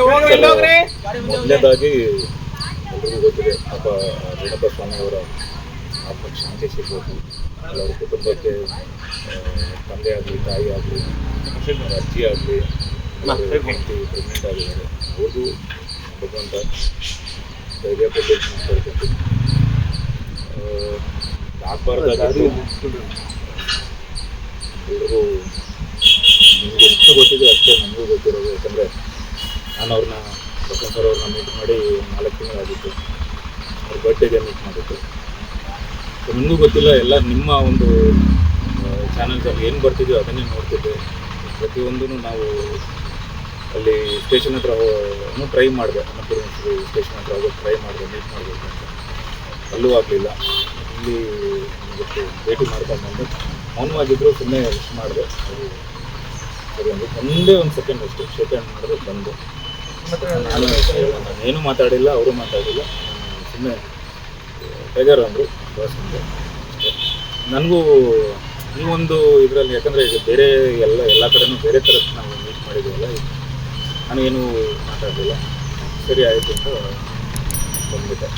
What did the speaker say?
ಮೊದಲನೇದಾಗಿ ಎಲ್ಲರಿಗೂ ಗೊತ್ತಿದೆ ಅಪ್ಪ ರೇಣುಕಾ ಸ್ವಾಮಿಯವರ ಆತ್ಮಕ್ಕೆ ಶಾಂತಿ ಸಿಗಬೇಕು ಅವರ ಕುಟುಂಬಕ್ಕೆ ತಂದೆ ಆಗಲಿ ತಾಯಿ ಆಗಲಿ ಅಜ್ಜಿ ಆಗಲಿ ಹೆಂಡತಿ ಪ್ರೆಗ್ನೆಂಟ್ ಆಗಿದ್ದಾರೆ. ಅವ್ರಿಗೂ ಭಗವಂತ ಧೈರ್ಯ ಕೊಟ್ಟು ಮಾಡ್ಕೊಳ್ಬೇಕು ಆಗಬಾರ್ದಾಗಿದ್ದು ಎಲ್ಲರೂ ನಿಮ್ಗೆ ಎಷ್ಟು ಗೊತ್ತಿದೆ ಅಷ್ಟೇ ನಮಗೂ ಗೊತ್ತಿರೋದು. ಯಾಕಂದರೆ ನಾನು ಅವ್ರನ್ನ ಪ್ರೊಫೆಸರ್ ಅವ್ರನ್ನ ಮೀಟ್ ಮಾಡಿ ನಾಲ್ಕು ತಿಂಗಳಾಗಿತ್ತು ಅವ್ರ ಬರ್ಡೇಗೆ ಮೀಟ್ ನಿಮಗೂ ನನಗೂ ಗೊತ್ತಿಲ್ಲ, ಎಲ್ಲ ನಿಮ್ಮ ಒಂದು ಚಾನಲ್ಸಲ್ಲಿ ಏನು ಬರ್ತಿದೆಯೋ ಅದನ್ನೇ ನೋಡ್ತಿದ್ದೆ. ಪ್ರತಿಯೊಂದೂ ನಾವು ಅಲ್ಲಿ ಸ್ಟೇಷನ್ ಹತ್ರ ಟ್ರೈ ಮಾಡಿದೆ. ಅನ್ನಪೂರ್ಣೇಶ್ವರಿ ಸ್ಟೇಷನ್ ಹತ್ರ ಹೋಗೋದು ಟ್ರೈ ಮಾಡಿದೆ ಮೀಟ್ ಮಾಡಬೇಕು ಅಂತ. ಅಲ್ಲೂ ಆಗಲಿಲ್ಲ. ಇಲ್ಲಿ ಇವತ್ತು ಭೇಟಿ ಮಾಡ್ಕೊಂಡು ಬಂದು ಮೌನವಾಗಿದ್ದರು ಸುಮ್ಮನೆ ಮಾಡಿದೆ. ಸರಿ ಒಂದು ಒಂದೇ ಒಂದು ಸೆಕೆಂಡ್ ಅಷ್ಟೇ ಶೇಕ್ ಮಾಡಿದ್ರೆ ಬಂದು. ಏನೂ ಮಾತಾಡಿಲ್ಲ, ಅವರು ಮಾತಾಡಿಲ್ಲ. ಸುಮ್ಮನೆ ಟೈಗರ್ ಅಂದರು. ನನಗೂ ಈ ಒಂದು ಇದರಲ್ಲಿ ಯಾಕಂದರೆ ಈಗ ಬೇರೆ ಎಲ್ಲ ಎಲ್ಲ ಕಡೆನೂ ಬೇರೆ ಥರದ್ದು ನಾವು ಮೀಟ್ ಮಾಡಿದ್ದೀವಲ್ಲ ಏನೂ ಮಾತಾಡಲಿಲ್ಲ. ಸರಿ, ಆಯಿತು ಅಂತ ಬಂದ್ಬಿಟ್ಟೆ.